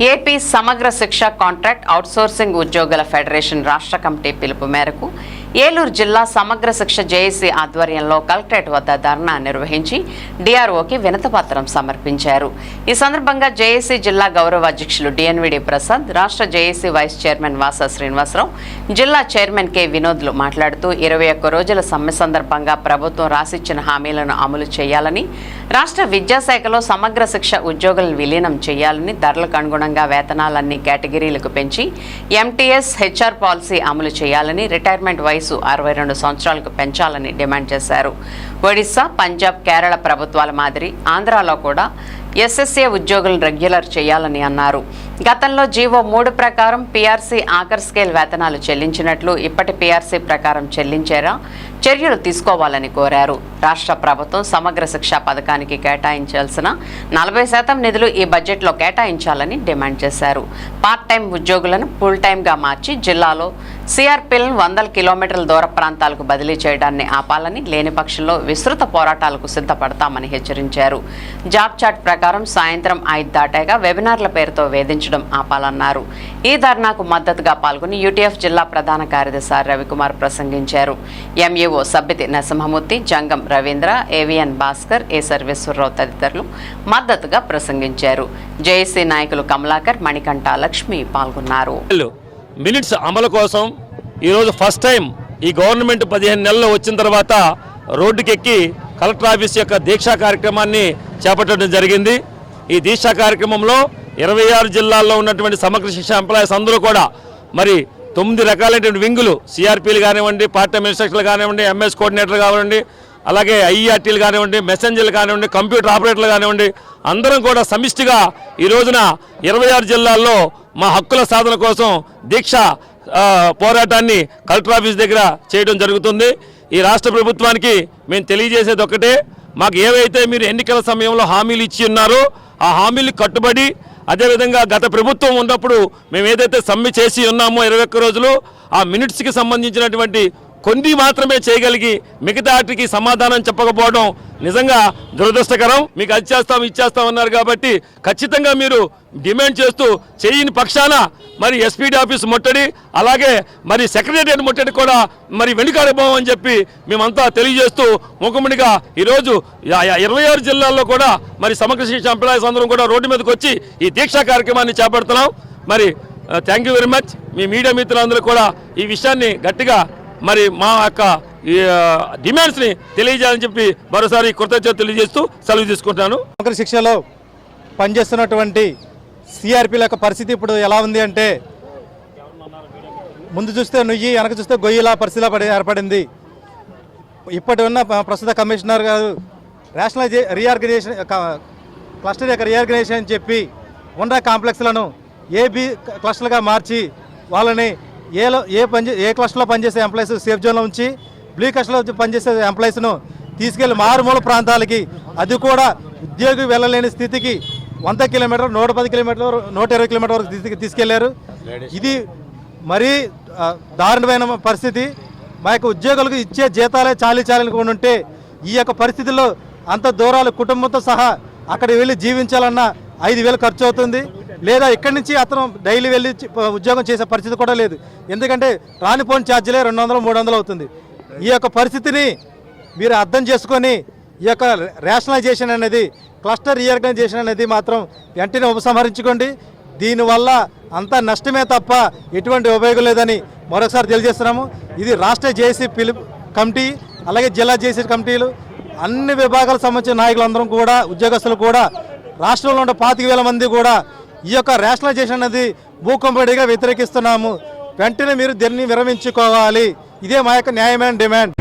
AP Samagra Shiksha contract outsourcing ఉద్యోగుల federation రాష్ట్ర committee పిలుపు మేరకు ఏలూరు జిల్లా సమగ్ర శిక్ష జేఏసీ ఆధ్వర్యంలో కలెక్టరేట్ వద్ద ధర్నా నిర్వహించి డిఆర్ఓకి వినతపత్రం సమర్పించారు. ఈ సందర్భంగా జేఏసీ జిల్లా గౌరవ అధ్యక్షులు డిఎన్విడి ప్రసాద్ రాష్ట్ర జేఏసీ వైస్ చైర్మన్ వాస శ్రీనివాసరావు జిల్లా చైర్మన్ కె వినోద్లు మాట్లాడుతూ ఇరవై ఒక్క రోజుల సమ్మె సందర్భంగా ప్రభుత్వం రాసిచ్చిన హామీలను అమలు చేయాలని రాష్ట్ర విద్యాశాఖలో సమగ్ర శిక్ష ఉద్యోగులను విలీనం చేయాలని ధరలకు అనుగుణంగా వేతనాలన్నీ కేటగిరీలకు పెంచి ఎంటీఎస్ హెచ్ఆర్ పాలసీ అమలు చేయాలని రిటైర్మెంట్ వయసు అరవై రెండు సంవత్సరాలకు పెంచాలని డిమాండ్ చేశారు. ఒడిశా పంజాబ్ కేరళ ప్రభుత్వాల మాదిరి ఆంధ్రాలో కూడా ఎస్ఎస్ఏ ఉద్యోగులను రెగ్యులర్ చేయాలని అన్నారు. గతంలో జీవో మూడు ప్రకారం పీఆర్సీ ఆకర్ స్కేల్ వేతనాలు చెల్లించినట్లు ఇప్పటి పీఆర్సీ ప్రకారం చెల్లించేలా చర్యలు తీసుకోవాలని కోరారు. రాష్ట్ర ప్రభుత్వం సమగ్ర శిక్షా పథకానికి కేటాయించాల్సిన నలభై శాతం నిధులు ఈ బడ్జెట్లో కేటాయించాలని డిమాండ్ చేశారు. పార్ట్ టైం ఉద్యోగులను ఫుల్ టైంగా మార్చి జిల్లాలో సిఆర్పీలను వందల కిలోమీటర్ల దూర ప్రాంతాలకు బదిలీ చేయడాన్ని ఆపాలని లేని పక్షంలో విస్తృత పోరాటాలకు సిద్ధపడతామని హెచ్చరించారు. జాబ్ చాట్ ప్రకారం సాయంత్రం ఐదు దాటాగా వెబినార్ల పేరుతో వేధించడం ఆపాలన్నారు. ఈ ధర్నాకు మద్దతుగా పాల్గొని యూటీఎఫ్ జిల్లా ప్రధాన కార్యదర్శి రవికుమార్ ప్రసంగించారు. MEO Sabbithi Narasimhamurthy Jangam Ravindra AVN Bhaskar A Sarveswararao తదితరులు మద్దతుగా ప్రసంగించారు. జేఏసీ నాయకులు కమలాకర్ మణికంఠ లక్ష్మి పాల్గొన్నారు. మినిట్స్ అమలు కోసం ఈరోజు ఫస్ట్ టైం ఈ గవర్నమెంట్ పదిహేను నెలలు వచ్చిన తర్వాత రోడ్డుకెక్కి కలెక్టర్ ఆఫీస్ యొక్క దీక్షా కార్యక్రమాన్ని చేపట్టడం జరిగింది. ఈ దీక్షా కార్యక్రమంలో ఇరవై ఆరు జిల్లాల్లో ఉన్నటువంటి సమగ్ర శిక్ష ఎంప్లాయీస్ అందరూ కూడా మరి తొమ్మిది రకాలైనటువంటి వింగులు సిఆర్పీలు కానివ్వండి పార్ట్ టైం ఇన్స్ట్రక్టర్లు కానివ్వండి ఎంఎస్ కోఆర్డినేటర్లు కానివ్వండి అలాగే ఐఆర్టీలు కానివ్వండి మెసెంజర్లు కానివ్వండి కంప్యూటర్ ఆపరేటర్లు కానివ్వండి అందరం కూడా సమిష్టిగా ఈ రోజున ఇరవై ఆరు జిల్లాల్లో మా హక్కుల సాధన కోసం దీక్ష పోరాటాన్ని కలెక్టర్ ఆఫీస్ దగ్గర చేయడం జరుగుతుంది. ఈ రాష్ట్ర ప్రభుత్వానికి మేము తెలియజేసేది ఒకటే మాకు ఏవైతే మీరు ఎన్నికల సమయంలో హామీలు ఇచ్చి ఉన్నారో ఆ హామీలు కట్టుబడి అదేవిధంగా గత ప్రభుత్వం ఉన్నప్పుడు మేము ఏదైతే సమ్మె చేసి ఉన్నామో ఇరవై ఒక్క రోజులు ఆ మినిట్స్కి సంబంధించినటువంటి కొన్ని మాత్రమే చేయగలిగి మిగతా వాటికి సమాధానం చెప్పకపోవడం నిజంగా దురదృష్టకరం. మీకు అది చేస్తాం ఇచ్చేస్తాం అన్నారు కాబట్టి ఖచ్చితంగా మీరు డిమాండ్ చేస్తూ చేయని పక్షాన మరి ఎస్పీడీ ఆఫీస్ ముట్టడి అలాగే మరి సెక్రటేరియట్ ముట్టడి కూడా మరి వెనుకాడబోం అని చెప్పి మేమంతా తెలియజేస్తూ ముఖముడిగా ఈరోజు ఇరవై ఆరు జిల్లాల్లో కూడా మరి సమగ్ర శిక్ష ఎంప్లాయీస్ అందరం కూడా రోడ్డు మీదకి వచ్చి ఈ దీక్షా కార్యక్రమాన్ని చేపడుతున్నాం. మరి థ్యాంక్ యూ వెరీ మచ్ మీ మీడియా మిత్రులందరూ కూడా ఈ విషయాన్ని గట్టిగా మరి మా యొక్క డిమాండ్స్ని తెలియజేయాలని చెప్పి మరోసారి కృతజ్ఞత తెలియజేస్తూ సెలవు తీసుకుంటాను నౌకరి శిక్షలో పనిచేస్తున్నటువంటి సిఆర్పీల యొక్క పరిస్థితి ఇప్పుడు ఎలా ఉంది అంటే ముందు చూస్తే నుయ్యి వెనక చూస్తే గొయ్యిలా పరిస్థితిలో పడి ఏర్పడింది. ఇప్పటి ఉన్న ప్రస్తుత కమిషనర్ గారు రేషనలైజే రీఆర్గనైజేషన్ క్లస్టర్ యొక్క రీఆర్గనైజేషన్ అని చెప్పి ఉన్న కాంప్లెక్స్లను ఏబి క్లస్టర్లుగా మార్చి వాళ్ళని ఏలో ఏ పని ఏ క్లస్టర్లో పనిచేసే ఎంప్లాయీస్ సేఫ్ జోన్లో ఉంచి బ్లూ క్లస్టర్లో పనిచేసే ఎంప్లాయీస్ను తీసుకెళ్ళి మారుమూల ప్రాంతాలకి. అది కూడా ఉద్యోగి వెళ్ళలేని స్థితికి వంద కిలోమీటర్ నూట పది కిలోమీటర్ నూట ఇరవై కిలోమీటర్ వరకు తీసుకు- తీసుకెళ్ళారు. ఇది మరీ దారుణమైన పరిస్థితి. మా యొక్క ఉద్యోగులకు ఇచ్చే జీతాలే చాలీ చాలని ఉంటే ఈ యొక్క పరిస్థితుల్లో అంత దూరాలు కుటుంబంతో సహా అక్కడ వెళ్ళి జీవించాలన్న ఐదు వేలు ఖర్చు అవుతుంది. లేదా ఇక్కడి నుంచి అతను డైలీ వెళ్ళి ఉద్యోగం చేసే పరిస్థితి కూడా లేదు. ఎందుకంటే రానిపోని ఛార్జీలే రెండు వందలు మూడు వందలు అవుతుంది. ఈ యొక్క పరిస్థితిని మీరు అర్థం చేసుకొని ఈ యొక్క రేషనలైజేషన్ అనేది క్లస్టర్ రీఆర్గనైజేషన్ అనేది మాత్రం వెంటనే ఉపసంహరించుకోండి. దీనివల్ల అంతా నష్టమే తప్ప ఎటువంటి ఉపయోగం లేదని మరొకసారి తెలియజేస్తున్నాము. ఇది రాష్ట్ర జేసీ పిలుపు కమిటీ అలాగే జిల్లా జేసీ కమిటీలు అన్ని విభాగాలకు సంబంధించిన నాయకులందరం కూడా ఉద్యోగస్తులు కూడా రాష్ట్రంలో ఉన్న పాతిక వేల మంది కూడా ఈ యొక్క రేషనలైజేషన్ అనేది భూకంపడిగా వ్యతిరేకిస్తున్నాము. వెంటనే మీరు దీన్ని విరమించుకోవాలి. ఇదే మా యొక్క న్యాయమైన డిమాండ్.